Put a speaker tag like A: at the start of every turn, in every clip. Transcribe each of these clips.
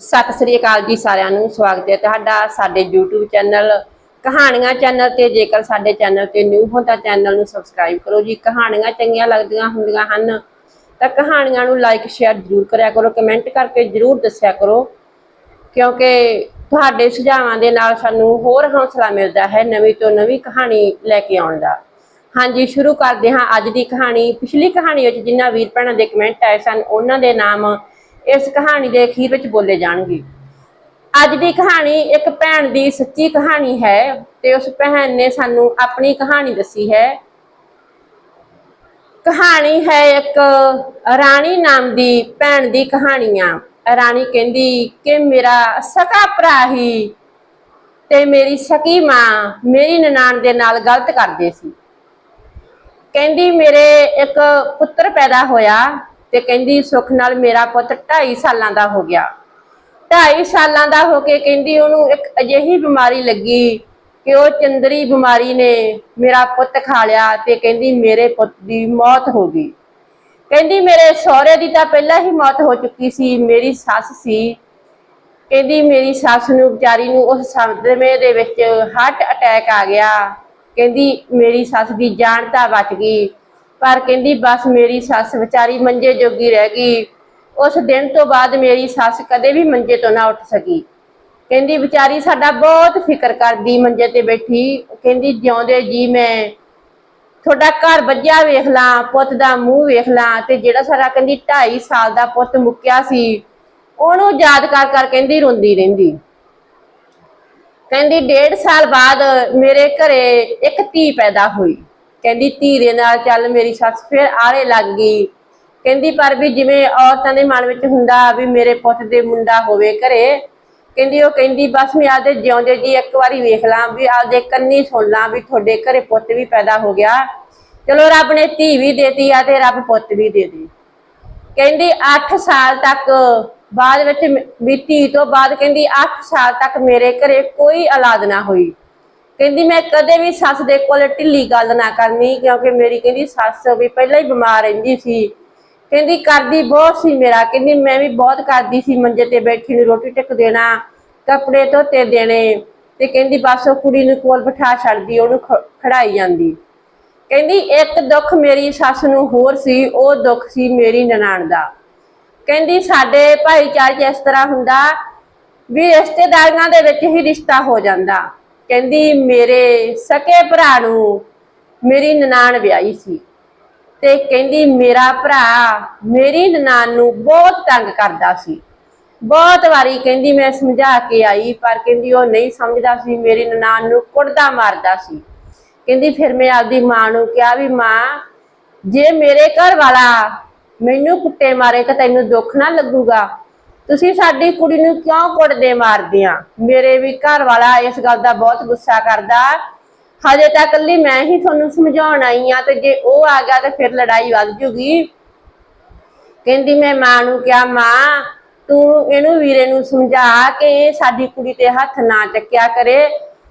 A: ਸਤਿ ਸ੍ਰੀ ਅਕਾਲ ਜੀ ਸਾਰਿਆਂ ਨੂੰ, ਸਵਾਗਤ ਹੈ ਤੁਹਾਡਾ ਸਾਡੇ YouTube ਚੈਨਲ ਕਹਾਣੀਆਂ ਚੈਨਲ ਤੇ। ਜੇਕਰ ਸਾਡੇ ਚੈਨਲ ਤੇ ਨਿਊ ਹੋ ਤਾਂ ਚੈਨਲ ਨੂੰ ਸਬਸਕ੍ਰਾਈਬ ਕਰੋ ਜੀ। ਕਹਾਣੀਆਂ ਚੰਗੀਆਂ ਲੱਗਦੀਆਂ ਹੁੰਦੀਆਂ ਹਨ ਤਾਂ ਕਹਾਣੀਆਂ ਨੂੰ ਲਾਈਕ ਸ਼ੇਅਰ ਜ਼ਰੂਰ ਕਰਿਆ ਕਰੋ ਕਮੈਂਟ ਕਰਕੇ ਜ਼ਰੂਰ ਦੱਸਿਆ ਕਰੋ। ਕਿਉਂਕਿ ਤੁਹਾਡੇ ਸੁਝਾਵਾਂ ਦੇ ਨਾਲ ਸਾਨੂੰ ਹੋਰ ਹੌਸਲਾ ਮਿਲਦਾ ਹੈ ਨਵੀਂ ਤੋਂ ਨਵੀਂ ਕਹਾਣੀ ਲੈ ਕੇ ਆਉਣ ਦਾ। ਹਾਂਜੀ, ਸ਼ੁਰੂ ਕਰਦੇ ਹਾਂ ਅੱਜ ਦੀ ਕਹਾਣੀ। ਪਿਛਲੀ ਕਹਾਣੀ ਵਿੱਚ ਜਿਨ੍ਹਾਂ ਵੀਰ ਭੈਣਾਂ ਦੇ ਕਮੈਂਟ ਆਏ ਸਨ, ਉਹਨਾਂ ਦੇ ਨਾਮ ਇਸ ਕਹਾਣੀ ਦੇ ਅਖੀਰ ਵਿੱਚ ਬੋਲੇ ਜਾਣਗੇ। ਅੱਜ ਦੀ ਕਹਾਣੀ ਇੱਕ ਭੈਣ ਦੀ ਸੱਚੀ ਕਹਾਣੀ ਹੈ ਤੇ ਉਸ ਭੈਣ ਨੇ ਸਾਨੂੰ ਆਪਣੀ ਕਹਾਣੀ ਦੱਸੀ ਹੈ। ਕਹਾਣੀ ਹੈ ਇੱਕ ਰਾਣੀ ਨਾਮ ਦੀ ਭੈਣ ਦੀ ਕਹਾਣੀ ਆ ਰਾਣੀ ਕਹਿੰਦੀ ਕਿ ਮੇਰਾ ਸਕਾ ਭਰਾ ਹੀ ਤੇ ਮੇਰੀ ਸਕੀ ਮਾਂ ਮੇਰੀ ਨਨਾਣ ਦੇ ਨਾਲ ਗਲਤ ਕਰਦੇ ਸੀ। ਕਹਿੰਦੀ ਮੇਰੇ ਇੱਕ ਪੁੱਤਰ ਪੈਦਾ ਹੋਇਆ ਤੇ ਕਹਿੰਦੀ, ਸੁੱਖ ਨਾਲ ਮੇਰਾ ਪੁੱਤ 2.5 ਸਾਲਾਂ ਦਾ ਹੋ ਗਿਆ। 2.5 ਸਾਲਾਂ ਦਾ ਹੋ ਕੇ ਕਹਿੰਦੀ, ਉਹਨੂੰ ਇੱਕ ਅਜਿਹੀ ਬਿਮਾਰੀ ਲੱਗੀ ਕਿ ਉਹ ਚੰਦਰੀ ਬਿਮਾਰੀ ਨੇ ਮੇਰਾ ਪੁੱਤ ਖਾ ਲਿਆ ਤੇ ਕਹਿੰਦੀ, ਮੇਰੇ ਪੁੱਤ ਦੀ ਮੌਤ ਹੋ ਗਈ। ਕਹਿੰਦੀ, ਮੇਰੇ ਸਹੁਰੇ ਦੀ ਤਾਂ ਪਹਿਲਾਂ ਹੀ ਮੌਤ ਹੋ ਚੁੱਕੀ ਸੀ, ਮੇਰੀ ਸੱਸ ਸੀ। ਕਹਿੰਦੀ, ਮੇਰੀ ਸੱਸ ਨੂੰ ਵਿਚਾਰੀ ਨੂੰ ਉਸ ਸਮੇਂ ਦੇ ਵਿੱਚ ਹਾਰਟ ਅਟੈਕ ਆ ਗਿਆ। ਕਹਿੰਦੀ, ਮੇਰੀ ਸੱਸ ਦੀ ਜਾਨ ਤਾਂ ਬਚ ਗਈ। ਪਰ ਕਹਿੰਦੀ, ਬਸ ਮੇਰੀ ਸੱਸ ਵਿਚਾਰੀ ਮੰਜੇ ਜੋਗੀ ਰਹਿ ਗਈ। ਉਸ ਦਿਨ ਤੋਂ ਬਾਅਦ ਮੇਰੀ ਸੱਸ ਕਦੇ ਵੀ ਮੰਜੇ ਤੋਂ ਨਾ ਉੱਠ ਸਕੀ। ਕਹਿੰਦੀ, ਵਿਚਾਰੀ ਸਾਡਾ ਬਹੁਤ ਫਿਕਰ ਕਰਦੀ ਮੰਜੇ ਤੇ ਬੈਠੀ। ਕਹਿੰਦੀ, ਜਿਉਂਦੇ ਜੀ ਮੈਂ। ਤੁਹਾਡਾ ਘਰ ਵੱਜਿਆ ਵੇਖ ਲਾਂ, ਪੁੱਤ ਦਾ ਮੂੰਹ ਵੇਖ ਲਾਂ ਤੇ ਜਿਹੜਾ ਸਾਰਾ ਕਹਿੰਦੀ 2.5 ਸਾਲ ਦਾ ਪੁੱਤ ਮੁੱਕਿਆ ਸੀ, ਉਹਨੂੰ ਯਾਦ ਕਰ ਕਰ ਕਹਿੰਦੀ ਰੋਂਦੀ ਰਹਿੰਦੀ। ਕਹਿੰਦੀ, ਡੇਢ ਸਾਲ ਬਾਅਦ ਮੇਰੇ ਘਰੇ ਇੱਕ ਧੀ ਪੈਦਾ ਹੋਈ। ਕਹਿੰਦੀ ਧੀ ਦੇ ਨਾਲ ਚੱਲ ਮੇਰੀ ਸੱਸ ਫਿਰ ਆਰੇ ਲੱਗ ਗਈ। ਕਹਿੰਦੀ ਪਰ ਵੀ ਜਿਵੇਂ ਔਰਤਾਂ ਦੇ ਮਨ ਵਿੱਚ ਹੁੰਦਾ ਵੀ ਮੇਰੇ ਪੁੱਤ ਦੇ ਮੁੰਡਾ ਹੋਵੇ ਘਰੇ, ਕਹਿੰਦੀ ਉਹ ਕਹਿੰਦੀ ਬਸ ਮੈਂ ਆਦੇ ਜਿਉਂਦੇ ਜੀ ਇੱਕ ਵਾਰੀ ਵੇਖ ਲਾਂ ਵੀ ਆਪਦੇ ਕੰਨੀ ਸੁਣ ਲਾਂ ਵੀ ਤੁਹਾਡੇ ਘਰੇ ਪੁੱਤ ਵੀ ਪੈਦਾ ਹੋ ਗਿਆ। ਚਲੋ ਰੱਬ ਨੇ ਧੀ ਵੀ ਦੇਤੀ ਆ ਤੇ ਰੱਬ ਪੁੱਤ ਵੀ ਦੇ ਦੇ ਕਹਿੰਦੀ 8 ਸਾਲ ਤੱਕ ਬਾਅਦ ਵਿੱਚ ਮ- ਵੀ ਧੀ ਤੋਂ ਬਾਅਦ ਕਹਿੰਦੀ 8 ਸਾਲ ਤੱਕ ਮੇਰੇ ਘਰੇ ਕੋਈ ਔਲਾਦ ਨਾ ਹੋਈ। ਕਹਿੰਦੀ, ਮੈਂ ਕਦੇ ਵੀ ਸੱਸ ਦੇ ਕੋਲ ਢਿੱਲੀ ਗੱਲ ਨਾ ਕਰਨੀ, ਕਿਉਂਕਿ ਮੇਰੀ ਕਹਿੰਦੀ ਸੱਸ ਵੀ ਪਹਿਲਾਂ ਹੀ ਬਿਮਾਰ ਰਹਿੰਦੀ ਸੀ। ਕਹਿੰਦੀ, ਕਰਦੀ ਬਹੁਤ ਸੀ ਮੇਰਾ। ਕਹਿੰਦੀ, ਮੈਂ ਵੀ ਬਹੁਤ ਕਰਦੀ ਸੀ ਮੰਜੇ ਤੇ ਬੈਠੀ ਨੂੰ ਰੋਟੀ ਟਿਕ ਦੇਣਾ, ਕੱਪੜੇ ਧੋਤੇ ਦੇਣੇ। ਤੇ ਕਹਿੰਦੀ, ਬਸ ਉਹ ਕੁੜੀ ਨੂੰ ਕੋਲ ਬਿਠਾ ਛੱਡਦੀ, ਉਹਨੂੰ ਖੜਾਈ ਜਾਂਦੀ। ਕਹਿੰਦੀ, ਇੱਕ ਦੁੱਖ ਮੇਰੀ ਸੱਸ ਨੂੰ ਹੋਰ ਸੀ, ਉਹ ਦੁੱਖ ਸੀ ਮੇਰੀ ਨਨਾਣ ਦਾ। ਕਹਿੰਦੀ, ਸਾਡੇ ਭਾਈਚਾਰੇ 'ਚ ਇਸ ਤਰ੍ਹਾਂ ਹੁੰਦਾ ਵੀ ਰਿਸ਼ਤੇਦਾਰੀਆਂ ਦੇ ਵਿੱਚ ਹੀ ਰਿਸ਼ਤਾ ਹੋ ਜਾਂਦਾ। ਕਹਿੰਦੀ, ਮੇਰੇ ਸਕੇ ਭਰਾ ਨੂੰ ਮੇਰੀ ਨਨਾਣ ਵਿਆਹੀ ਸੀ ਤੇ ਕਹਿੰਦੀ, ਮੇਰਾ ਭਰਾ ਮੇਰੀ ਨਨਾਣ ਨੂੰ ਬਹੁਤ ਤੰਗ ਕਰਦਾ ਸੀ। ਬਹੁਤ ਵਾਰੀ ਕਹਿੰਦੀ, ਮੈਂ ਸਮਝਾ ਕੇ ਆਈ, ਪਰ ਕਹਿੰਦੀ, ਉਹ ਨਹੀਂ ਸਮਝਦਾ ਸੀ, ਮੇਰੀ ਨਨਾਣ ਨੂੰ ਕੁੱਟਦਾ ਮਾਰਦਾ ਸੀ। ਕਹਿੰਦੀ, ਫਿਰ ਮੈਂ ਆਪਦੀ ਮਾਂ ਨੂੰ ਕਿਹਾ ਵੀ, ਮਾਂ, ਜੇ ਮੇਰੇ ਘਰ ਵਾਲਾ ਮੈਨੂੰ ਕੁੱਟੇ ਮਾਰੇ ਤਾਂ ਤੈਨੂੰ ਦੁੱਖ ਨਾ ਲੱਗੂਗਾ। ਤੁਸੀਂ ਸਾਡੀ ਕੁੜੀ ਨੂੰ ਕਿਉਂ ਕੁੱਟਦੇ ਮਾਰਦੇ ਆ? ਮੇਰੇ ਵੀ ਘਰ ਵਾਲਾ ਇਸ ਗੱਲ ਦਾ ਬਹੁਤ ਗੁੱਸਾ ਕਰਦਾ। ਹਜੇ ਤੱਕ ਕੱਲੀ ਮੈਂ ਹੀ ਤੁਹਾਨੂੰ ਸਮਝਾਉਣ ਆਈ ਆ ਤੇ ਜੇ ਉਹ ਆ ਗਿਆ ਤੇ ਫਿਰ ਲੜਾਈ ਵੱਧ ਜੂਗੀ। ਕਹਿੰਦੀ ਮੈਂ ਮਾਂ ਨੂੰ ਕਿਹਾ, ਮਾਂ, ਤੂੰ ਇਹਨੂੰ ਵੀਰੇ ਨੂੰ ਸਮਝਾ ਕਿ ਇਹ ਸਾਡੀ ਕੁੜੀ ਤੇ ਹੱਥ ਨਾ ਚੱਕਿਆ ਕਰੇ।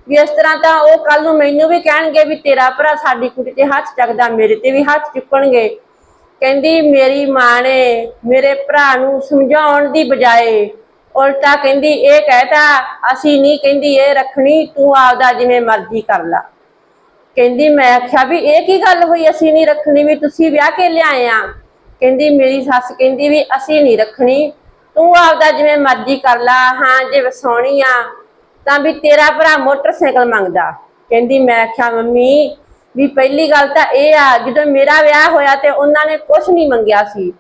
A: ਵੀ ਇਸ ਤਰ੍ਹਾਂ ਤਾਂ ਉਹ ਕੱਲ ਨੂੰ ਮੈਨੂੰ ਵੀ ਕਹਿਣਗੇ ਵੀ ਤੇਰਾ ਭਰਾ ਸਾਡੀ ਕੁੜੀ ਤੇ ਹੱਥ ਚੱਕਦਾ, ਮੇਰੇ ਤੇ ਵੀ ਹੱਥ ਚੁੱਕਣਗੇ। ਕਹਿੰਦੀ, ਮੇਰੀ ਮਾਂ ਨੇ ਮੇਰੇ ਭਰਾ ਨੂੰ ਸਮਝਾਉਣ ਦੀ ਬਜਾਏ ਉਲਟਾ ਕਹਿੰਦੀ, ਇਹ ਕਹਿਤਾ ਅਸੀਂ ਨਹੀਂ ਕਹਿੰਦੀ ਇਹ ਰੱਖਣੀ, ਤੂੰ ਆਪਦਾ ਜਿਵੇਂ ਮਰਜ਼ੀ ਕਰ ਲਾ। ਕਹਿੰਦੀ, ਮੈਂ ਆਖਿਆ ਵੀ, ਇਹ ਕੀ ਗੱਲ ਹੋਈ? ਅਸੀਂ ਨਹੀਂ ਰੱਖਣੀ ਵੀ ਤੁਸੀਂ ਵਿਆਹ ਕੇ ਲਿਆਏ ਆ? ਕਹਿੰਦੀ, ਮੇਰੀ ਸੱਸ ਕਹਿੰਦੀ ਵੀ, ਅਸੀਂ ਨਹੀਂ ਰੱਖਣੀ, ਤੂੰ ਆਪਦਾ ਜਿਵੇਂ ਮਰਜ਼ੀ ਕਰ ਲਾ, ਹਾਂ, ਜੇ ਵਸਾਉਣੀ ਆ ਤਾਂ ਵੀ ਤੇਰਾ ਭਰਾ ਮੋਟਰਸਾਈਕਲ ਮੰਗਦਾ। ਕਹਿੰਦੀ, ਮੈਂ ਆਖਿਆ, ਮੰਮੀ ਵੀ ਪਹਿਲੀ ਗੱਲ ਤਾਂ ਇਹ ਆ, ਜਦੋਂ ਮੇਰਾ ਵਿਆਹ ਹੋਇਆ ਤੇ ਉਹਨਾਂ ਨੇ ਕੁਝ ਨਹੀਂ ਮੰਗਿਆ ਸੀ।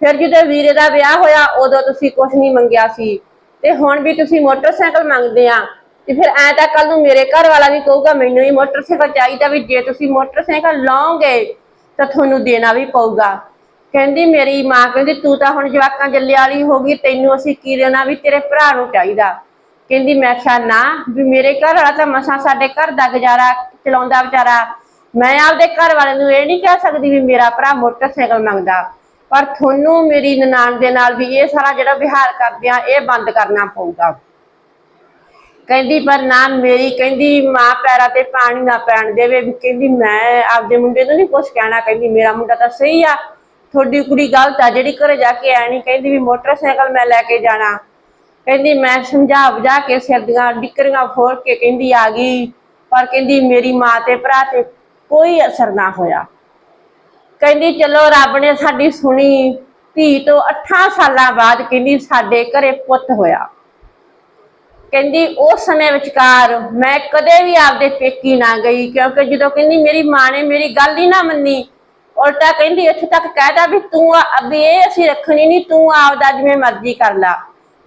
A: ਫਿਰ ਜਦੋਂ ਵੀਰੇ ਦਾ ਵਿਆਹ ਹੋਇਆ, ਉਦੋਂ ਤੁਸੀਂ ਕੁਝ ਨਹੀਂ ਮੰਗਿਆ ਸੀ। ਤੇ ਹੁਣ ਵੀ ਤੁਸੀਂ ਮੋਟਰਸਾਈਕਲ ਮੰਗਦੇ ਆ। ਤੇ ਫਿਰ ਐ ਤਾਂ ਕੱਲ ਨੂੰ ਮੇਰੇ ਘਰ ਵਾਲਾ ਵੀ ਕਹੂਗਾ, ਮੈਨੂੰ ਵੀ ਮੋਟਰਸਾਈਕਲ ਚਾਹੀਦਾ ਵੀ ਜੇ ਤੁਸੀਂ ਮੋਟਰਸਾਈਕਲ ਲਓਗੇ, ਤਾਂ ਤੁਹਾਨੂੰ ਦੇਣਾ ਵੀ ਪਊਗਾ। ਕਹਿੰਦੀ, ਮੇਰੀ ਮਾਂ ਕਹਿੰਦੀ, ਤੂੰ ਤਾਂ ਹੁਣ ਜਵਾਕਾਂ ਜੱਲੇ ਵਾਲੀ ਹੋ ਗਈ, ਤੈਨੂੰ ਅਸੀਂ ਕੀ ਦੇਣਾ ਵੀ ਤੇਰੇ ਭਰਾ ਨੂੰ ਚਾਹੀਦਾ? ਕਹਿੰਦੀ, ਮੈਂ ਕਿਹਾ, ਨਾ, ਵੀ ਮੇਰੇ ਘਰ ਵਾਲਾ ਤਾਂ ਮਸਾਂ ਸਾਡੇ ਘਰ ਦਾ ਗੁਜ਼ਾਰਾ ਚਲਾਉਂਦਾ ਵਿਚਾਰਾ। ਮੈਂ ਆਪਦੇ ਘਰ ਵਾਲੇ ਨੂੰ ਇਹ ਨਹੀਂ ਕਹਿ ਸਕਦੀ ਵੀ ਮੇਰਾ ਭਰਾ ਮੋਟਰਸਾਈਕਲ ਮੰਗਦਾ। ਪਰ ਤੁਹਾਨੂੰ ਮੇਰੀ ਨਨਾਣ ਦੇ ਨਾਲ ਵੀ ਇਹ ਸਾਰਾ ਜਿਹੜਾ ਵਿਹਾਰ ਕਰਦੇ ਆ, ਇਹ ਬੰਦ ਕਰਨਾ ਪਊਗਾ। ਕਹਿੰਦੀ, ਪਰ ਨਾ ਮੇਰੀ, ਕਹਿੰਦੀ, ਮਾਂ ਪੈਰਾਂ ਤੇ ਪਾਣੀ ਨਾ ਪੈਣ ਦੇਵੇ। ਵੀ ਕਹਿੰਦੀ, ਮੈਂ ਆਪਦੇ ਮੁੰਡੇ ਨੂੰ ਨਹੀਂ ਕੁਛ ਕਹਿਣਾ। ਕਹਿੰਦੀ, ਮੇਰਾ ਮੁੰਡਾ ਤਾਂ ਸਹੀ ਆ। ਤੁਹਾਡੀ ਕੁੜੀ ਗਲਤ ਆ, ਜਿਹੜੀ ਘਰੇ ਜਾ ਕੇ ਐ ਨਹੀਂ। ਕਹਿੰਦੀ, ਵੀ ਮੋਟਰਸਾਈਕਲ ਮੈਂ ਲੈ ਕੇ ਜਾਣਾ। ਕਹਿੰਦੀ, ਮੈਂ ਸਮਝਾ ਬੁਝਾ ਕੇ ਸਿਰ ਦੀਆਂ ਡਿਕਰੀਆਂ ਫੋੜ ਕੇ ਕਹਿੰਦੀ ਆ ਗਈ। ਪਰ ਕਹਿੰਦੀ, ਮੇਰੀ ਮਾਂ ਤੇ ਭਰਾ ਤੇ ਕੋਈ ਅਸਰ ਨਾ ਹੋਇਆ। ਕਹਿੰਦੀ, ਚਲੋ, ਰੱਬ ਨੇ ਸਾਡੀ ਸੁਣੀ। ਧੀ ਤੋਂ 8 ਸਾਲਾਂ ਬਾਅਦ ਕਹਿੰਦੀ, ਸਾਡੇ ਘਰੇ ਪੁੱਤ ਹੋਇਆ। ਕਹਿੰਦੀ, ਉਸ ਸਮੇਂ ਵਿਚਕਾਰ ਮੈਂ ਕਦੇ ਵੀ ਆਪਦੇ ਪੇਕੀ ਨਾ ਗਈ, ਕਿਉਂਕਿ ਜਦੋਂ ਕਹਿੰਦੀ, ਮੇਰੀ ਮਾਂ ਨੇ ਮੇਰੀ ਗੱਲ ਹੀ ਨਾ ਮੰਨੀ, ਉਲਟਾ ਕਹਿੰਦੀ, ਇੱਥੇ ਤੱਕ ਕਹਿਦਾ ਵੀ ਤੂੰ ਆ- ਵੀ ਇਹ ਅਸੀਂ ਰੱਖਣੀ ਨਹੀਂ, ਤੂੰ ਆਪਦਾ ਜਿਵੇਂ ਮਰਜ਼ੀ ਕਰ ਲਾ।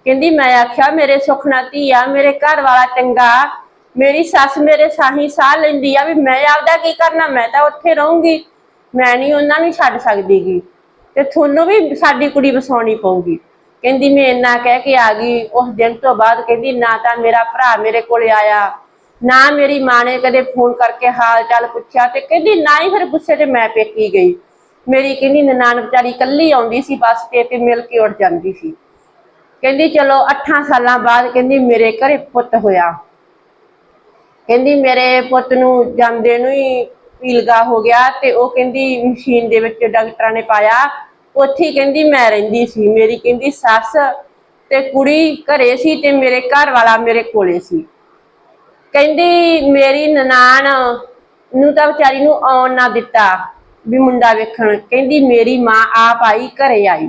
A: ਕਹਿੰਦੀ, ਮੈਂ ਆਖਿਆ, ਮੇਰੇ ਸੁੱਖ ਨਾਲ ਧੀ ਆ, ਮੇਰੇ ਘਰ ਵਾਲਾ ਚੰਗਾ ਮੇਰੀ ਸੱਸ ਮੇਰੇ ਸਾਹੀ ਸਾਹ ਲੈਂਦੀ ਆ ਵੀ ਮੈਂ ਆਪਦਾ ਕੀ ਕਰਨਾ, ਮੈਂ ਤਾਂ ਉੱਥੇ ਰਹੂੰਗੀ। ਮੈਂ ਨਹੀਂ ਉਹਨਾਂ ਨੂੰ ਛੱਡ ਸਕਦੀਗੀ। ਤੇ ਤੁਹਾਨੂੰ ਵੀ ਸਾਡੀ ਕੁੜੀ ਵਸਾਉਣੀ ਪਊਗੀ। ਕਹਿੰਦੀ ਮੈਂ ਇੰਨਾ ਕਹਿ ਕੇ ਆ ਗਈ, ਉਸ ਦਿਨ ਤੋਂ ਬਾਅਦ ਕਹਿੰਦੀ ਨਾ ਤਾਂ ਮੇਰਾ ਭਰਾ ਮੇਰੇ ਕੋਲੇ ਆਇਆ, ਨਾ ਮੇਰੀ ਮਾਂ ਨੇ ਕਦੇ ਫੋਨ ਕਰਕੇ ਹਾਲ ਚਾਲ ਪੁੱਛਿਆ ਤੇ ਕਹਿੰਦੀ ਨਾ ਹੀ ਫਿਰ ਗੁੱਸੇ ਤੇ ਮੈਂ ਪੇਕੀ ਗਈ। ਮੇਰੀ ਕਹਿੰਦੀ ਨਨਾਣ ਵਿਚਾਰੀ ਇਕੱਲੀ ਆਉਂਦੀ ਸੀ ਬੱਸ ਤੇ ਤੇ ਮਿਲ ਕੇ ਉੱਠ ਜਾਂਦੀ ਸੀ। ਕਹਿੰਦੀ ਚਲੋ 8 ਸਾਲਾਂ ਬਾਅਦ ਕਹਿੰਦੀ ਮੇਰੇ ਘਰੇ ਪੁੱਤ ਹੋਇਆ। ਕਹਿੰਦੀ ਮੇਰੇ ਪੁੱਤ ਨੂੰ ਜਾਂਦੇ ਨੂੰ ਹੀ ਪੀਲਗਾ ਹੋ ਗਿਆ ਤੇ ਉਹ ਕਹਿੰਦੀ ਮਸ਼ੀਨ ਦੇ ਵਿੱਚ ਡਾਕਟਰਾਂ ਨੇ ਪਾਇਆ। ਉੱਥੇ ਕਹਿੰਦੀ ਮੈਂ ਰਹਿੰਦੀ ਸੀ, ਮੇਰੀ ਕਹਿੰਦੀ ਸੱਸ ਤੇ ਕੁੜੀ ਘਰੇ ਸੀ ਤੇ ਮੇਰੇ ਘਰ ਵਾਲਾ ਮੇਰੇ ਕੋਲੇ ਸੀ। ਕਹਿੰਦੀ ਮੇਰੀ ਨਨਾਣ ਨੂੰ ਤਾਂ ਵਿਚਾਰੀ ਨੂੰ ਆਉਣ ਨਾ ਦਿੱਤਾ ਵੀ ਮੁੰਡਾ ਵੇਖਣ। ਕਹਿੰਦੀ ਮੇਰੀ ਮਾਂ ਆਪ ਆਈ, ਘਰੇ ਆਈ।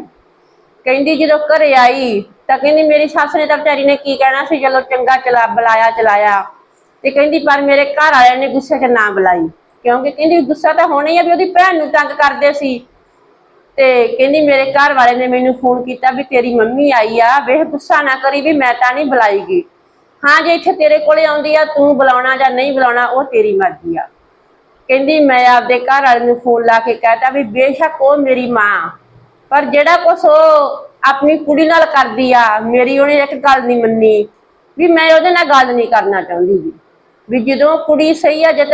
A: ਕਹਿੰਦੀ ਜਦੋਂ ਘਰੇ ਆਈ ਤਾਂ ਕਹਿੰਦੀ ਮੇਰੀ ਸੱਸ ਨੇ ਤਾਂ ਵਿਚਾਰੀ ਨੇ ਕੀ ਕਹਿਣਾ ਸੀ ਚਲੋ ਚੰਗਾ ਚਲਾ ਬੁਲਾਇਆ ਚਲਾਇਆ। ਤੇ ਕਹਿੰਦੀ, ਪਰ ਮੇਰੇ ਘਰ ਵਾਲਿਆਂ ਨੇ ਗੁੱਸੇ 'ਚ ਨਾ ਬੁਲਾਈ। ਕਿਉਂਕਿ ਕਹਿੰਦੀ, ਗੁੱਸਾ ਤਾਂ ਹੋਣਾ ਹੀ ਆ ਵੀ ਉਹਦੀ ਭੈਣ ਨੂੰ ਤੰਗ ਕਰਦੇ ਸੀ। ਤੇ ਕਹਿੰਦੀ, ਮੇਰੇ ਘਰ ਵਾਲੇ ਨੇ ਮੈਨੂੰ ਫੋਨ ਕੀਤਾ ਵੀ ਤੇਰੀ ਮੰਮੀ ਆਈ ਆ, ਵੇਖ ਗੁੱਸਾ ਨਾ ਕਰੀ ਵੀ ਮੈਂ ਤਾਂ ਨਹੀਂ ਬੁਲਾਈਗੀ। ਹਾਂ, ਜੇ ਇੱਥੇ ਤੇਰੇ ਕੋਲੇ ਆਉਂਦੀ ਆ, ਤੂੰ ਬੁਲਾਉਣਾ ਜਾਂ ਨਹੀਂ ਬੁਲਾਉਣਾ, ਉਹ ਤੇਰੀ ਮਰਜ਼ੀ ਆ। ਕਹਿੰਦੀ, ਮੈਂ ਆਪਦੇ ਘਰ ਵਾਲੇ ਨੂੰ ਫੋਨ ਲਾ ਕੇ ਕਹਤਾ ਵੀ ਬੇਸ਼ੱਕ ਉਹ ਮੇਰੀ ਮਾਂ ਪਰ ਜਿਹੜਾ ਕੁਛ ਉਹ ਆਪਣੀ ਕੁੜੀ ਨਾਲ ਕਰਦੀ ਆ, ਮੇਰੀ ਉਹਨੇ ਇੱਕ ਗੱਲ ਨਹੀਂ ਮੰਨੀ, ਵੀ ਮੈਂ ਉਹਦੇ ਨਾਲ ਗੱਲ ਨਹੀਂ ਕਰਨਾ ਚਾਹੁੰਦੀ। ਜੀ ਵੀ ਜਦੋਂ ਕੁੜੀ ਸਹੀ ਆ ਜੇ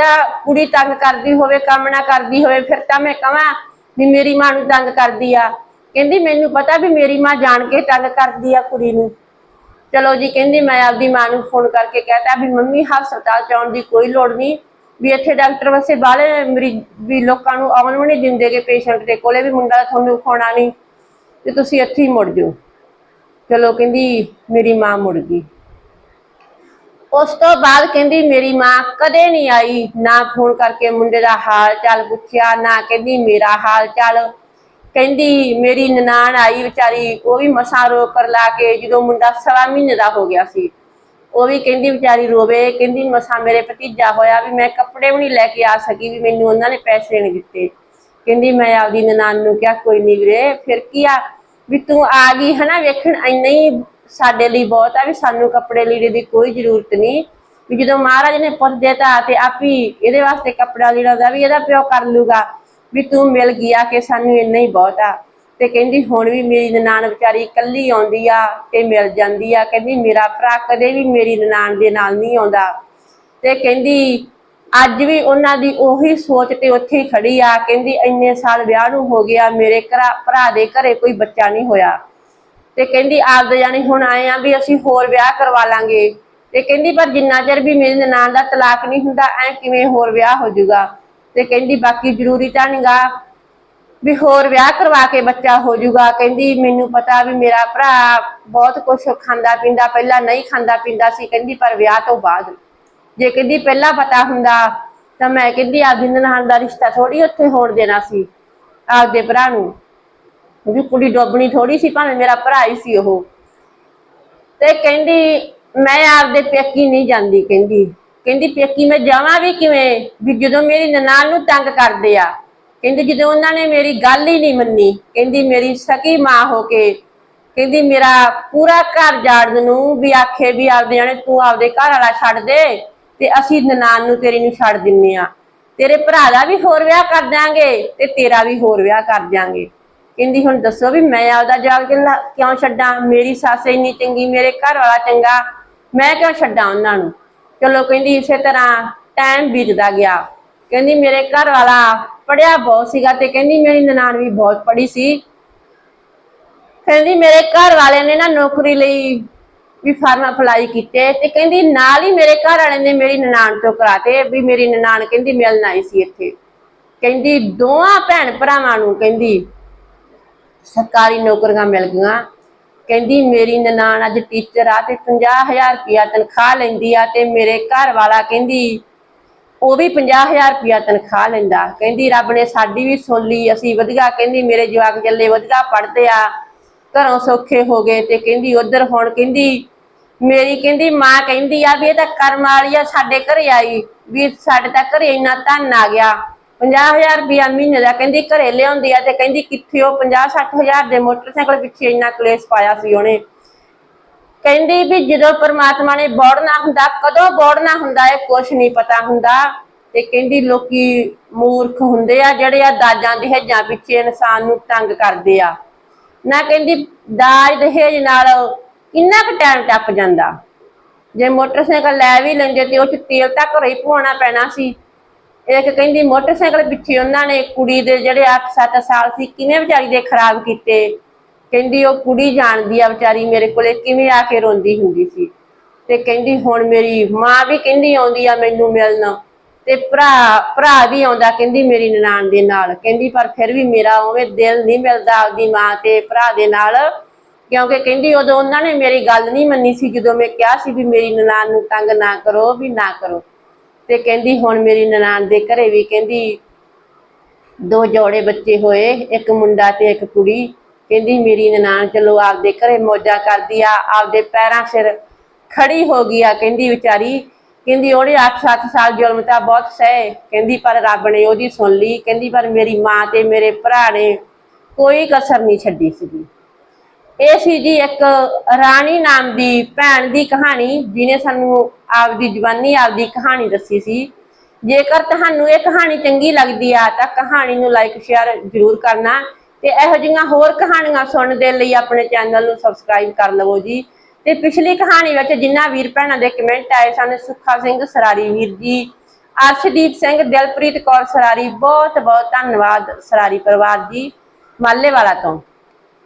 A: ਕੁੜੀ ਤੰਗ ਕਰਦੀ ਹੋਵੇ, ਕੰਮ ਨਾ ਕਰਦੀ ਹੋਵੇ, ਫਿਰ ਤਾਂ ਮੈਂ ਕਹਾਂ ਵੀ ਮੇਰੀ ਮਾਂ ਨੂੰ ਤੰਗ ਕਰਦੀ ਆ। ਕਹਿੰਦੀ, ਮੈਨੂੰ ਪਤਾ ਵੀ ਮੇਰੀ ਮਾਂ ਜਾਣ ਕੇ ਤੰਗ ਕਰਦੀ ਆ ਕੁੜੀ ਨੂੰ। ਚਲੋ ਜੀ, ਕਹਿੰਦੀ, ਮੈਂ ਆਪਦੀ ਮਾਂ ਨੂੰ ਫੋਨ ਕਰਕੇ ਕਹਤਾ ਵੀ, ਮੰਮੀ, ਹਸਪਤਾਲ ਚ ਆਉਣ ਦੀ ਕੋਈ ਲੋੜ ਨਹੀਂ। ਵੀ ਇੱਥੇ ਡਾਕਟਰ ਵਸੇ ਬਾਹਲੇ ਮਰੀਜ਼, ਵੀ ਲੋਕਾਂ ਨੂੰ ਆਉਣ ਵੀ ਨਹੀਂ ਦਿੰਦੇਗੇ ਪੇਸ਼ੈਂਟ ਦੇ ਕੋਲੇ ਵੀ ਮੁੰਡਾ ਤੁਹਾਨੂੰ ਖਾਣਾ ਨਹੀਂ। ਤੇ ਤੁਸੀਂ ਇੱਥੇ ਹੀ ਮੁੜ ਜਾਓ। ਚਲੋ, ਕਹਿੰਦੀ, ਮੇਰੀ ਮਾਂ ਮੁੜ ਗਈ। ਉਸ ਤੋਂ ਬਾਅਦ ਕਹਿੰਦੀ ਮੇਰੀ ਮਾਂ ਕਦੇ ਨਹੀਂ ਆਈ, ਨਾ ਫੋਨ ਕਰਕੇ ਮੁੰਡੇ ਦਾ ਹਾਲ ਚਾਲ ਪੁੱਛਿਆ, ਨਾ ਕਹਿੰਦੀ ਮੇਰਾ ਹਾਲ ਚਾਲ। ਕਹਿੰਦੀ ਮੇਰੀ ਨਨਾਣ ਆਈ ਵਿਚਾਰੀ, ਉਹ ਵੀ ਮਸਾਂ ਰੋ ਕਰ ਲਾ ਕੇ ਜਦੋਂ ਮੁੰਡਾ ਸਵਾ ਮਹੀਨੇ ਦਾ ਹੋ ਗਿਆ ਸੀ, ਉਹ ਵੀ ਕਹਿੰਦੀ ਵਿਚਾਰੀ ਰੋਵੇ, ਕਹਿੰਦੀ ਮਸਾਂ ਮੇਰੇ ਭਤੀਜਾ ਹੋਇਆ ਵੀ ਮੈਂ ਕੱਪੜੇ ਵੀ ਨਹੀਂ ਲੈ ਕੇ ਆ ਸਕੀ ਵੀ ਮੈਨੂੰ ਉਹਨਾਂ ਨੇ ਪੈਸੇ ਨਹੀਂ ਦਿੱਤੇ। ਕਹਿੰਦੀ ਮੈਂ ਆਪਦੀ ਨਨਾਣ ਨੂੰ ਕਿਹਾ, ਕੋਈ ਨਹੀਂ ਵੀਰੇ, ਫਿਰ ਕੀ ਆ? ਵੀ ਤੂੰ ਆ ਗਈ ਹਨਾ ਵੇਖਣ, ਇੰਨਾ ਹੀ ਸਾਡੇ ਲਈ ਬਹੁਤ ਆ ਵੀ ਸਾਨੂੰ ਕੱਪੜੇ ਲੀੜੇ ਦੀ ਕੋਈ ਜ਼ਰੂਰਤ ਨਹੀਂ। ਵੀ ਜਦੋਂ ਮਹਾਰਾਜ ਨੇ ਪੁੱਤ ਦੇਤਾ ਤੇ ਆਪੀ ਇਹਦੇ ਵਾਸਤੇ ਕੱਪੜਾ ਲੀੜਾ ਦਾ ਵੀ ਇਹਦਾ ਪਿਓ ਕਰ ਲੂਗਾ। ਵੀ ਤੂੰ ਮਿਲ ਗਿਆ ਕਿ ਸਾਨੂੰ ਇੰਨਾ ਹੀ ਬਹੁਤ ਆ। ਤੇ ਕਹਿੰਦੀ ਹੁਣ ਵੀ ਮੇਰੀ ਨਨਾਣ ਵਿਚਾਰੀ ਇਕੱਲੀ ਆਉਂਦੀ ਆ ਤੇ ਮਿਲ ਜਾਂਦੀ ਆ। ਕਹਿੰਦੀ ਮੇਰਾ ਭਰਾ ਕਦੇ ਵੀ ਮੇਰੀ ਨਨਾਣ ਦੇ ਨਾਲ ਨਹੀਂ ਆਉਂਦਾ। ਤੇ ਕਹਿੰਦੀ ਅੱਜ ਵੀ ਉਹਨਾਂ ਦੀ ਉਹੀ ਸੋਚ ਤੇ ਉੱਥੇ ਹੀ ਖੜੀ ਆ। ਕਹਿੰਦੀ ਇੰਨੇ ਸਾਲ ਵਿਆਹ ਨੂੰ ਹੋ ਗਿਆ, ਮੇਰੇ ਘਰਾ ਭਰਾ ਦੇ ਘਰੇ ਕੋਈ ਬੱਚਾ ਨਹੀਂ ਹੋਇਆ। ਤੇ ਕਹਿੰਦੀ ਆਪਦੇ ਜਾਣੀ ਹੁਣ ਆਏ ਆ ਵੀ ਅਸੀਂ ਹੋਰ ਵਿਆਹ ਕਰਵਾ ਲਾਂਗੇ। ਤੇ ਕਹਿੰਦੀ ਪਰ ਜਿੰਨਾ ਚਿਰ ਵੀ ਮੇਰੇ ਨਨਾਣ ਦਾ ਤਲਾਕ ਨਹੀਂ ਹੁੰਦਾ, ਐ ਕਿਵੇਂ ਹੋਰ ਵਿਆਹ ਹੋ ਜਾਊਗਾ? ਤੇ ਕਹਿੰਦੀ ਬਾਕੀ ਜ਼ਰੂਰੀ ਤਾਂ ਨਹੀਂਗਾ ਵੀ ਹੋਰ ਵਿਆਹ ਕਰਵਾ ਕੇ ਬੱਚਾ ਹੋ ਜਾਊਗਾ। ਕਹਿੰਦੀ ਮੈਨੂੰ ਪਤਾ ਵੀ ਮੇਰਾ ਭਰਾ ਬਹੁਤ ਕੁਝ ਖਾਂਦਾ ਪੀਂਦਾ, ਪਹਿਲਾਂ ਨਹੀਂ ਖਾਂਦਾ ਪੀਂਦਾ ਸੀ, ਕਹਿੰਦੀ ਪਰ ਵਿਆਹ ਤੋਂ ਬਾਅਦ। ਜੇ ਕਹਿੰਦੀ ਪਹਿਲਾਂ ਪਤਾ ਹੁੰਦਾ, ਤਾਂ ਮੈਂ ਕਹਿੰਦੀ ਆਪਦੀ ਨਨਾਣ ਦਾ ਰਿਸ਼ਤਾ ਥੋੜੀ ਉੱਥੇ ਹੋਣ ਦੇਣਾ ਸੀ, ਆਪਦੇ ਭਰਾ ਨੂੰ। ਵੀ ਕੁੜੀ ਡੋਬਣੀ ਥੋੜੀ ਸੀ, ਭਾਵੇਂ ਮੇਰਾ ਭਰਾ ਹੀ ਸੀ ਉਹ। ਤੇ ਕਹਿੰਦੀ, ਮੈਂ ਆਪਦੇ ਪੇਕੀ ਨਹੀਂ ਜਾਂਦੀ, ਕਹਿੰਦੀ। ਕਹਿੰਦੀ, ਪੇਕੀ ਮੈਂ ਜਾਵਾਂ ਵੀ ਕਿਵੇਂ? ਵੀ ਜਦੋਂ ਮੇਰੀ ਨਨਾਣ ਨੂੰ ਤੰਗ ਕਰਦੇ ਆ। ਕਹਿੰਦੀ, ਜਦੋਂ ਉਹਨਾਂ ਨੇ ਮੇਰੀ ਗੱਲ ਹੀ ਨਹੀਂ ਮੰਨੀ, ਕਹਿੰਦੀ, ਮੇਰੀ ਸਕੀ ਮਾਂ ਹੋ ਕੇ। ਕਹਿੰਦੀ, ਮੇਰਾ ਪੂਰਾ ਘਰ ਜਾੜਨ ਨੂੰ ਵੀ ਆਖੇ ਵੀ ਆਪਦੇ ਜਾਣੇ ਤੂੰ ਆਪਦੇ ਘਰ ਵਾਲਾ ਛੱਡ ਦੇ ਤੇ ਅਸੀਂ ਨਨਾਣ ਨੂੰ ਤੇਰੀ ਨੂੰ ਛੱਡ ਦਿੰਨੇ ਆ। ਤੇਰੇ ਭਰਾ ਦਾ ਵੀ ਹੋਰ ਵਿਆਹ ਕਰ ਦਿਆਂਗੇ ਤੇ ਤੇਰਾ ਵੀ ਹੋਰ ਵਿਆਹ ਕਰ ਦਿਆਂਗੇ। ਕਹਿੰਦੀ, ਹੁਣ ਦੱਸੋ ਵੀ ਮੈਂ ਆਪਦਾ ਜਾਗ ਕਿਉਂ ਛੱਡਾਂ? ਮੇਰੀ ਸੱਸ ਇੰਨੀ ਚੰਗੀ, ਮੇਰੇ ਘਰ ਵਾਲਾ ਚੰਗਾ। ਮੈਂ ਕਿਉਂ ਛੱਡਾਂ ਉਹਨਾਂ ਨੂੰ? ਚਲੋ ਕਹਿੰਦੀ, ਇਸੇ ਤਰ੍ਹਾਂ ਟਾਈਮ ਬੀਤਦਾ ਗਿਆ। ਕਹਿੰਦੀ, ਮੇਰੇ ਘਰ ਵਾਲਾ ਪੜਿਆ ਬਹੁਤ ਸੀਗਾ ਤੇ ਕਹਿੰਦੀ, ਮੇਰੀ ਨਨਾਣ ਵੀ ਬਹੁਤ ਪੜੀ ਸੀ। ਕਹਿੰਦੀ, ਮੇਰੇ ਘਰ ਵਾਲਿਆਂ ਨੇ ਨਾ ਨੌਕਰੀ ਲਈ ਵੀ ਫਾਰਮ ਅਪਲਾਈ ਕੀਤੇ ਤੇ ਕਹਿੰਦੀ, ਨਾਲ ਹੀ ਮੇਰੇ ਘਰ ਵਾਲੇ ਨੇ ਮੇਰੀ ਨਨਾਣ ਤੋਂ ਕਰਾਤੇ ਵੀ ਮੇਰੀ ਨਨਾਣ ਕਹਿੰਦੀ, ਮਿਲਣਾ ਆਈ ਸੀ ਇੱਥੇ। ਕਹਿੰਦੀ, ਦੋਵਾਂ ਭੈਣ ਭਰਾਵਾਂ ਨੂੰ ਕਹਿੰਦੀ ਸਰਕਾਰੀ ਨੌਕਰੀਆਂ ਮਿਲ ਗਈਆਂ। ਕਹਿੰਦੀ, ਮੇਰੀ ਨਨਾਣ ਅੱਜ ਟੀਚਰ ਆ ਤੇ 50000 ਰੁਪਇਆ ਤਨਖਾਹ ਲੈਂਦੀ ਆ ਤੇ ਮੇਰੇ ਘਰ ਵਾਲਾ ਕਹਿੰਦੀ, ਉਹ ਵੀ 50000 ਰੁਪਇਆ ਤਨਖਾਹ ਲੈਂਦਾ। ਕਹਿੰਦੀ, ਰੱਬ ਨੇ ਸਾਡੀ ਵੀ ਸੁਣ ਲਈ, ਅਸੀਂ ਵਧੀਆ। ਕਹਿੰਦੀ, ਮੇਰੇ ਜਵਾਕ ਚੱਲੇ ਵਧੀਆ ਪੜ੍ਹਦੇ ਆ, ਘਰੋਂ ਸੌਖੇ ਹੋ ਗਏ। ਤੇ ਕਹਿੰਦੀ, ਉਧਰ ਹੁਣ ਕਹਿੰਦੀ, ਮੇਰੀ ਕਹਿੰਦੀ ਮਾਂ ਕਹਿੰਦੀ ਆ ਵੀ ਇਹ ਤਾਂ ਕਰਮ ਵਾਲੀ ਆ, ਸਾਡੇ ਘਰੇ ਆਈ, ਵੀ ਸਾਡੇ ਤਾਂ ਘਰੇ ਇੰਨਾ ਧਨ ਆ ਗਿਆ। 50000 ਰੁਪਇਆ ਮਹੀਨੇ ਦਾ। ਕਹਿੰਦੀ ਘਰੇ ਲਿਆਉਂਦੀ ਆ ਤੇ ਕਹਿੰਦੀ ਕਿੱਥੇ ਉਹ 50 60000 ਦੇ ਮੋਟਰਸਾਈਕਲ ਪਿੱਛੇ ਇੰਨਾ ਕਲੇਸ਼ ਪਾਇਆ ਸੀ ਉਹਨੇ। ਕਹਿੰਦੀ ਵੀ ਜਦੋਂ ਪ੍ਰਮਾਤਮਾ ਨੇ ਬੋੜਨਾ ਹੁੰਦਾ, ਕਦੋਂ ਬੋੜਨਾ ਹੁੰਦਾ, ਇਹ ਕੁਛ ਨਹੀਂ ਪਤਾ ਹੁੰਦਾ। ਤੇ ਕਹਿੰਦੀ ਲੋਕੀ ਮੂਰਖ ਹੁੰਦੇ ਆ, ਜਿਹੜੇ ਆ ਦਾਜਾਂ ਦੇ ਹੇਜਾਂ ਪਿੱਛੇ ਇਨਸਾਨ ਨੂੰ ਤੰਗ ਕਰਦੇ ਆ। ਨਾ ਕਹਿੰਦੀ ਦਾਜ, ਦਹੇਜ ਨਾਲ ਕਿੰਨਾ ਕੁ ਟਾਈਮ ਟੱਪ ਜਾਂਦਾ। ਜੇ ਮੋਟਰਸਾਈਕਲ ਲੈ ਵੀ ਲੈਂਦੇ ਤੇ ਉਹ ਚ ਤੇਲ ਤੱਕ ਘਰੇ ਹੀ ਪਵਾਉਣਾ ਪੈਣਾ ਸੀ। ਇੱਕ ਕਹਿੰਦੀ ਮੋਟਰਸਾਈਕਲ ਪਿੱਛੇ ਉਹਨਾਂ ਨੇ ਕੁੜੀ ਦੇ ਜਿਹੜੇ 8-7 ਸਾਲ ਸੀ, ਕਿਵੇਂ ਵਿਚਾਰੀ ਦੇ ਖਰਾਬ ਕੀਤੇ? ਕਹਿੰਦੀ ਉਹ ਕੁੜੀ ਜਾਣਦੀ ਆ ਵਿਚਾਰੀ ਮੇਰੇ ਕੋਲੇ ਕਿਵੇਂ ਆ ਕੇ ਰੋਂਦੀ ਹੁੰਦੀ ਸੀ। ਤੇ ਕਹਿੰਦੀ ਹੁਣ ਮੇਰੀ ਮਾਂ ਵੀ ਕਹਿੰਦੀ ਆਉਂਦੀ ਆ ਮੈਨੂੰ ਮਿਲਣ ਤੇ ਭਰਾ ਭਰਾ ਵੀ ਆਉਂਦਾ ਕਹਿੰਦੀ ਮੇਰੀ ਨਨਾਣ ਦੇ ਨਾਲ। ਕਹਿੰਦੀ ਪਰ ਫਿਰ ਵੀ ਮੇਰਾ ਉਵੇਂ ਦਿਲ ਨਹੀਂ ਮਿਲਦਾ ਆਪਦੀ ਮਾਂ ਤੇ ਭਰਾ ਦੇ ਨਾਲ। ਕਿਉਂਕਿ ਕਹਿੰਦੀ ਉਦੋਂ ਉਹਨਾਂ ਨੇ ਮੇਰੀ ਗੱਲ ਨਹੀਂ ਮੰਨੀ ਸੀ, ਜਦੋਂ ਮੈਂ ਕਿਹਾ ਸੀ ਵੀ ਮੇਰੀ ਨਨਾਣ ਨੂੰ ਤੰਗ ਨਾ ਕਰੋ, ਵੀ ਨਾ ਕਰੋ। ਤੇ ਕਹਿੰਦੀ, ਹੁਣ ਮੇਰੀ ਨਨਾਣ ਦੇ ਘਰੇ ਵੀ ਕਹਿੰਦੀ, ਦੋ ਜੋੜੇ ਬੱਚੇ ਹੋਏ, ਇੱਕ ਮੁੰਡਾ ਤੇ ਇੱਕ ਕੁੜੀ। ਕਹਿੰਦੀ, ਮੇਰੀ ਨਨਾਣ, ਚਲੋ ਆਪਦੇ ਘਰੇ ਮੌਜਾਂ ਕਰਦੀ ਆ, ਆਪਦੇ ਪੈਰਾਂ ਸਿਰ ਖੜੀ ਹੋ ਗਈ ਆ। ਕਹਿੰਦੀ ਵਿਚਾਰੀ, ਕਹਿੰਦੀ ਉਹਨੇ 8-7 ਸਾਲ ਜ਼ੁਲਮ ਤਾਂ ਬਹੁਤ ਸਹੇ ਕਹਿੰਦੀ, ਪਰ ਰੱਬ ਨੇ ਉਹਦੀ ਸੁਣ ਲਈ। ਕਹਿੰਦੀ, ਪਰ ਮੇਰੀ ਮਾਂ ਤੇ ਮੇਰੇ ਭਰਾ ਨੇ ਕੋਈ ਕਸਰ ਨਹੀਂ ਛੱਡੀ ਸੀਗੀ। ਇਹ ਸੀ ਜੀ ਇੱਕ ਰਾਣੀ ਨਾਮ ਦੀ ਭੈਣ ਦੀ ਕਹਾਣੀ, ਜਿਹਨੇ ਸਾਨੂੰ ਆਪਦੀ ਜਵਾਨੀ, ਆਪਦੀ ਕਹਾਣੀ ਦੱਸੀ ਸੀ। ਜੇਕਰ ਤੁਹਾਨੂੰ ਇਹ ਕਹਾਣੀ ਚੰਗੀ ਲੱਗਦੀ ਆ, ਤਾਂ ਕਹਾਣੀ ਨੂੰ ਲਾਈਕ ਸ਼ੇਅਰ ਜ਼ਰੂਰ ਕਰਨਾ ਤੇ ਇਹੋ ਜਿਹੀਆਂ ਹੋਰ ਕਹਾਣੀਆਂ ਸੁਣਨ ਦੇ ਲਈ ਆਪਣੇ ਚੈਨਲ ਨੂੰ ਸਬਸਕ੍ਰਾਈਬ ਕਰ ਲਵੋ ਜੀ। ਤੇ ਪਿਛਲੀ ਕਹਾਣੀ ਵਿੱਚ ਜਿੰਨਾ ਵੀਰ ਭੈਣਾਂ ਦੇ ਕਮੈਂਟ ਆਏ ਸਨ, ਸੁੱਖਾ ਸਿੰਘ ਸਰਾਰੀ ਵੀਰ ਜੀ, ਅਰਸ਼ਦੀਪ ਸਿੰਘ, ਦਿਲਪ੍ਰੀਤ ਕੌਰ ਸਰਾਰੀ ਬਹੁਤ ਬਹੁਤ ਧੰਨਵਾਦ ਸਰਾਰੀ ਪਰਿਵਾਰ ਜੀ ਮਾਲੇ ਵਾਲਾ ਤੋਂ।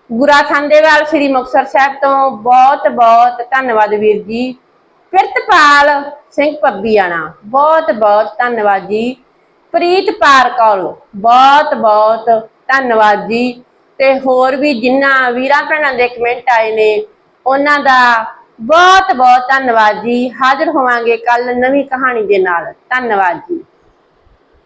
A: ਗੁਰਾ ਥੰਦੇਵਾਲ ਸ੍ਰੀ ਮੁਕਤਸਰ ਸਾਹਿਬ ਤੋਂ ਬਹੁਤ ਬਹੁਤ ਧੰਨਵਾਦ ਵੀਰ ਜੀ। ਫਿਰਤਪਾਲ ਸਿੰਘ ਪੱਬੀਆਣਾ, ਬਹੁਤ ਬਹੁਤ ਧੰਨਵਾਦ ਜੀ। ਪ੍ਰੀਤਪਾਲ ਕੌਰ, ਬਹੁਤ ਬਹੁਤ ਧੰਨਵਾਦ ਜੀ। ਤੇ ਹੋਰ ਵੀ ਜਿਨ੍ਹਾਂ ਵੀਰਾਂ ਭੈਣਾਂ ਦੇ ਕਮੈਂਟ ਆਏ ਨੇ, ਉਹਨਾਂ ਦਾ ਬਹੁਤ ਬਹੁਤ ਧੰਨਵਾਦ ਜੀ। ਹਾਜ਼ਰ ਹੋਵਾਂਗੇ ਕੱਲ ਨਵੀਂ ਕਹਾਣੀ ਦੇ ਨਾਲ। ਧੰਨਵਾਦ ਜੀ।